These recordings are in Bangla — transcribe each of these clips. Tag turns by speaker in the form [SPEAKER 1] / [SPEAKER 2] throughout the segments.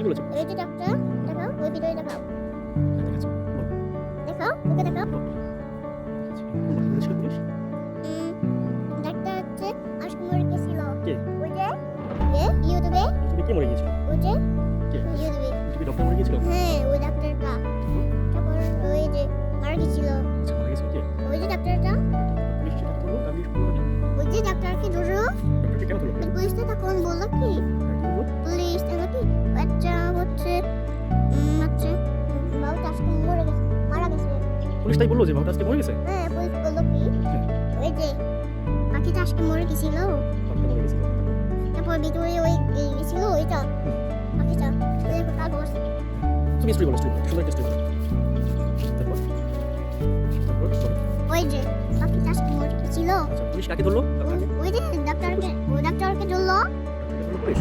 [SPEAKER 1] কি বলেছে?
[SPEAKER 2] এই যে ডাক্তার দেখাও ওই ভিডিও দেখাও।
[SPEAKER 1] দেখাচ্ছি
[SPEAKER 2] দেখাও ওকে দেখাও।
[SPEAKER 1] কোন কথা বলেছিল পুলিশ
[SPEAKER 2] উম, ডাক্তার হচ্ছে আজকে মরে গেছিল
[SPEAKER 1] কে?
[SPEAKER 2] ওই যে এ ইউটিউবে।
[SPEAKER 1] তুমি কে মরে গিয়েছিল?
[SPEAKER 2] ওই যে
[SPEAKER 1] কে?
[SPEAKER 2] ইউটিউবে।
[SPEAKER 1] তুমি ডক্টর মরে গিয়েছিল?
[SPEAKER 2] হ্যাঁ ওই ডাক্তারটা তারপর ওই যে মারা গেছিল
[SPEAKER 1] আচ্ছা কে?
[SPEAKER 2] ওই যে ডাক্তারটা ওই যে ডাক্তারকে ধরো
[SPEAKER 1] কেন
[SPEAKER 2] পুলিশটা তখন বলল কি? পুলিশ
[SPEAKER 1] তাই বলল যে বাবুটা আজকে মরে গেছে?
[SPEAKER 2] হ্যাঁ পুলিশ বলল কি? ওই যে পাখিটা আজকে মরে গেছিল।
[SPEAKER 1] মরে গেছিল।
[SPEAKER 2] তারপর ভিতরে ওই গেছিল ওইটা। পাখিটা ওই দেখো কাগজ
[SPEAKER 1] তুমি স্টোরি বলো স্টোরি সুন্দর একটা স্টোরি তারপর? তারপর?
[SPEAKER 2] ওই যে পাখিটা আজকে মরে গেছিল।
[SPEAKER 1] আচ্ছা পুলিশ কাকে ধরলো?
[SPEAKER 2] ওই যে ডাক্তারকে ওই ডাক্তারকে ধরলো।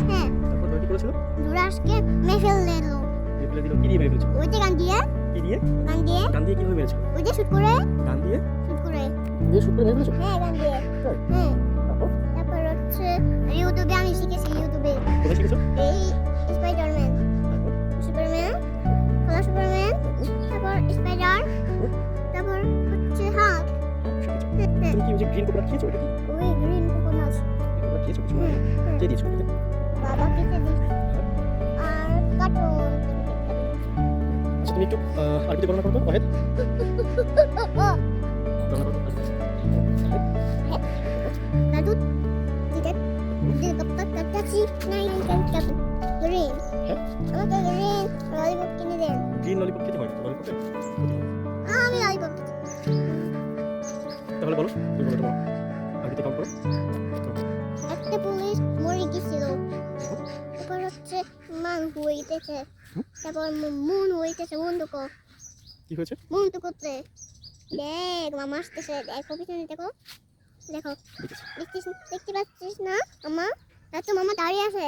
[SPEAKER 2] হ্যাঁ।
[SPEAKER 1] তারপর ধরে কি করেছিল?
[SPEAKER 2] ধরে আজকে
[SPEAKER 1] ফেলে দিল কি দিয়ে মেরে ফেলেছিল?
[SPEAKER 2] ওই যে গান দিয়ে
[SPEAKER 1] দিয়ে?
[SPEAKER 2] গান দিয়ে?
[SPEAKER 1] গান দিয়ে কীভাবে মেরেছিল
[SPEAKER 2] ওই যে শুট করে?
[SPEAKER 1] গান দিয়ে?
[SPEAKER 2] শুট করে।
[SPEAKER 1] দিয়ে শুট করে মেরে ফেলেছো
[SPEAKER 2] হ্যাঁ গান দিয়ে? হ্যাঁ
[SPEAKER 1] তারপর?
[SPEAKER 2] তারপর হচ্ছে ইউটিউবে আমি শিখেছি ইউটিউবে।
[SPEAKER 1] কোথায় শিখেছো?
[SPEAKER 2] এই স্পাইডারম্যান সুপারম্যান কালা সুপারম্যান তারপর স্পাইডার তারপর হচ্ছে হ্যাঁ
[SPEAKER 1] তুমি কি ওই গ্রিন কোবরা খেয়েছো?
[SPEAKER 2] ওই গ্রিন কোকোনাট
[SPEAKER 1] কোবরা খেয়েছো কিছু? দিয়েছ খেতে
[SPEAKER 2] বাবা
[SPEAKER 1] হয়? তাহলে বলো তুমি বলো বলো। আরবিতে কাউন্ট করো।
[SPEAKER 2] একটা পুলিশ মরে গেছিল। তারপর হচ্ছে মান হইতেছে তারপর মুন হইতেছে মুন তো
[SPEAKER 1] কি হয়েছে?
[SPEAKER 2] মুন তো করতে দেখ মামা আসতেছে দেখো পিছনে দেখো দেখো দেখতে পাচ্ছিস না মামা এত মামা দাঁড়িয়ে আছে